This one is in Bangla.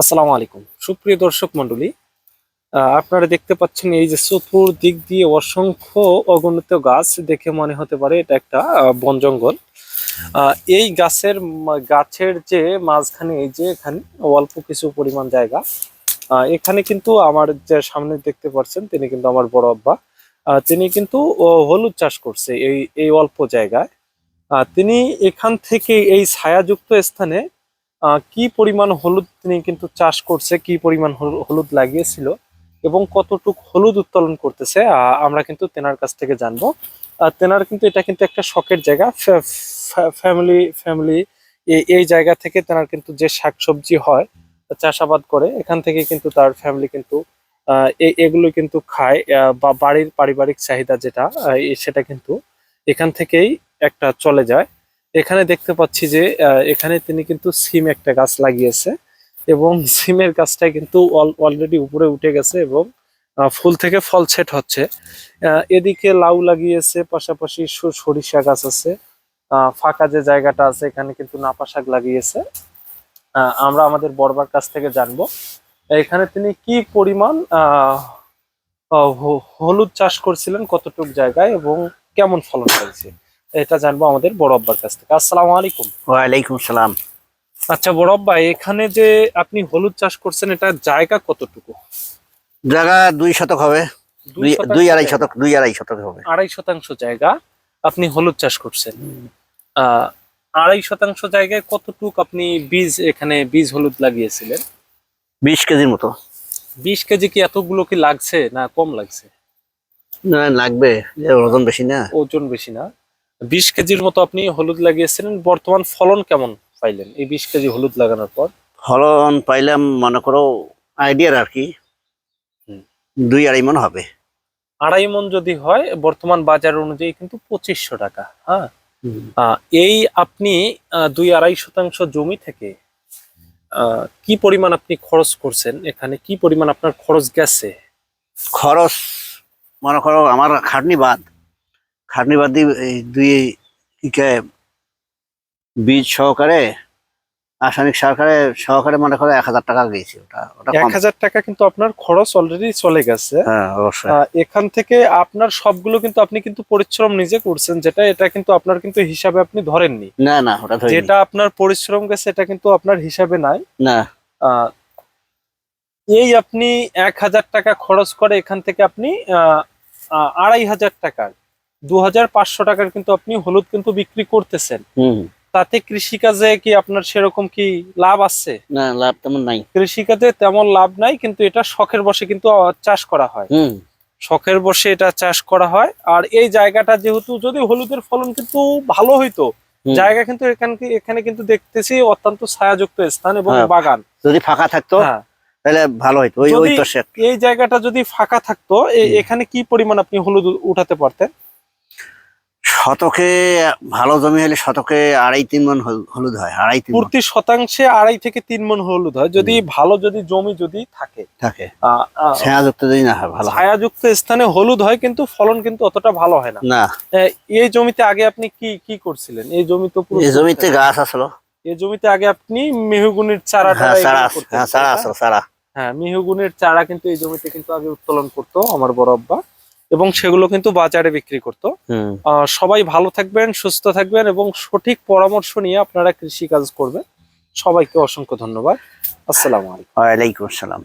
আসসালামু আলাইকুম। সুপ্রিয় দর্শক মন্ডলী আপনারা দেখতে পাচ্ছেন এই যে চতুর্দিক দিয়ে অসংখ্য অগণিত গাছ দেখে মনে হতে পারে এটা একটা বন জঙ্গল। এই গাছের গাছের যে মাঝখানে এই যে এখানে অল্প কিছু পরিমাণ জায়গা এখানে কিন্তু আমার যে সামনে দেখতে পাচ্ছেন তিনি কিন্তু আমার বড় আব্বা তিনি কিন্তু হলুদ চাষ করছে এই এই অল্প জায়গায়। তিনি এখান থেকে এই ছায়াযুক্ত স্থানে কি পরিমাণ হলুদ তিনি কিন্তু চাষ করছে, কি পরিমাণ হল- হলুদ লাগিয়েছিল এবং কতটুক হলুদ উত্তোলন করতেছে আমরা কিন্তু তেনার কাছ থেকে জানব। তেনার কিন্তু এটা কিন্তু একটা শখের জায়গা। ফ্যামিলি ফ্যামিলি এই জায়গা থেকে তেনার কিন্তু যে শাকসবজি হয়, চাষাবাদ করে, এখান থেকে কিন্তু তার ফ্যামিলি কিন্তু এগুলো কিন্তু খায় বা বাড়ির পারিবারিক চাহিদা যেটা সেটা কিন্তু এখান থেকেই একটা চলে যায়। এখানে দেখতে পাচ্ছি যে এখানে তিনি কিন্তু সিম একটা গাছ লাগিয়েছে এবং সিমের গাছটা কিন্তু অলরেডি উপরে উঠে গেছে এবং ফুল থেকে ফল সেট হচ্ছে। এদিকে লাউ লাগিয়েছে, পাশাপাশি সরিষা গাছ আছে। ফাঁকা যে জায়গাটা আছে, এখানে কিন্তু নাপা শাক লাগিয়েছে। আমরা আমাদের বড়বার কাছ থেকে জানব। এখানে তিনি কি পরিমাণ হলুদ চাষ করছিলেন, কতটুক জায়গায় এবং কেমন ফলন হয়েছে এটা জানব আমাদের বড় আব্বার কাছ থেকে। আসসালামু আলাইকুম। ওয়ালাইকুম সালাম। আচ্ছা বড় আব্বা এখানে যে আপনি হলুদ চাষ করছেন এটা জায়গা কতটুকু? জায়গা দুই শতক হবে। দুই আড়াই? শতক দুই আড়াই শতক হবে। আড়াই শতাংশ জায়গা আপনি হলুদ চাষ করছেন। আড়াই শতাংশ জায়গায় কতটুক আপনি বীজ এখানে বীজ হলুদ লাগিয়েছিলেন? বিশ কেজির মতো। বিশ কেজি কি এতগুলো কি লাগছে না কম লাগছে? না লাগবে। ওজন বেশি না। ওজন বেশি না। বিশ কেজির মতো আপনি হলুদ লাগিয়েছিলেন। বর্তমান ফলন কেমন পাইলেন? এই বিশ কেজি হলুদ লাগানোর পর? ফলন পাইলাম মনে করো আইডিয়ার আর কি। দুই আড়াই মন হবে। আড়াই মন যদি হয় বর্তমান বাজার অনুযায়ী কিন্তু পঁচিশশো টাকা হ্যাঁ? এই আপনি দুই আড়াই শতাংশ জমি থেকে কি পরিমাণ আপনি খরচ করছেন? এখানে কি পরিমাণ আপনার খরচ গেছে? খরচ মনে করো আমার খাটনি বাদ। খাটনি বাদ দিয়ে এই দুই কি বীজ সহকারে রাসায়নিক সহকারে সহকারে মনে করো এক হাজার টাকা গেছে ওটা ওটা এক হাজার টাকা কিন্তু আপনার খরচ অলরেডি চলে গেছে। হ্যাঁ অবশ্যই। এখান থেকে আপনার সবগুলো কিন্তু আপনি কিন্তু পরিশ্রম নিজে করছেন যেটা এটা কিন্তু আপনার কিন্তু হিসাবে আপনি ধরেননি। না না ওটা যেটা আপনার পরিশ্রম গেছে এটা কিন্তু আপনার হিসাবে নাই। না। এই আপনি এক হাজার টাকা খরচ করে এখান থেকে আপনি আড়াই হাজার টাকার দু হাজার পাঁচশো টাকার কিন্তু আপনি হলুদ কিন্তু বিক্রি করতেছেন। তাতে কৃষিকাজে কি আপনার সেরকম কি লাভ আছে? না লাভ তেমন নাই। কৃষিকাজে তেমন লাভ নাই কিন্তু এটা শখের বসে কিন্তু চাষ করা হয়। শখের বসে এটা চাষ করা হয় আর এই জায়গাটা যেহেতু যদি হলুদের ফলন কিন্তু ভালো হইতো জায়গা কিন্তু এখানে এখানে কিন্তু দেখতেছি অত্যন্ত ছায়াযুক্ত স্থান এবং হ্যাঁ। বাগান। যদি ফাঁকা থাকতো হ্যাঁ। তাহলে ভালো হইতো। ওই ওই তো এই জায়গাটা যদি ফাঁকা থাকতো এখানে কি পরিমাণ আপনি হলুদ উঠাতে পারতেন? শতকে ভালো জমি হলে শতকে আড়াই তিন মন হলুদ হয় আড়াই তিন প্রতি শতাংশে আড়াই থেকে তিন মন হলুদ হয়। যদি ভালো যদি জমি যদি থাকে থাকে। ছায়াযুক্ত যদি না হয় ভালো ছায়াযুক্ত স্থানে হলুদ হয় কিন্তু ফলন কিন্তু অতটা ভালো হয় না। না। এই জমিতে আগে আপনি কি কি করছিলেন? এই জমি তো পুরো এই জমিতে গাছ আসলো। এই জমিতে আগে আপনি মেহগুনির চারা হ্যাঁ করতেন, হ্যাঁ তাই না? আসলো সারা হ্যাঁ মেহগুনির চারা কিন্তু এই জমিতে কিন্তু আগে উত্তোলন করতো আমার বড় আব্বা। এবং সেগুলো কিন্তু বাজারে বিক্রি করতো। সবাই ভালো থাকবেন সুস্থ থাকবেন এবং সঠিক পরামর্শ নিয়ে আপনারা কৃষি কাজ করবেন। সবাইকে অসংখ্য ধন্যবাদ। আসসালামু আলাইকুম। ওয়ালাইকুম আসসালাম।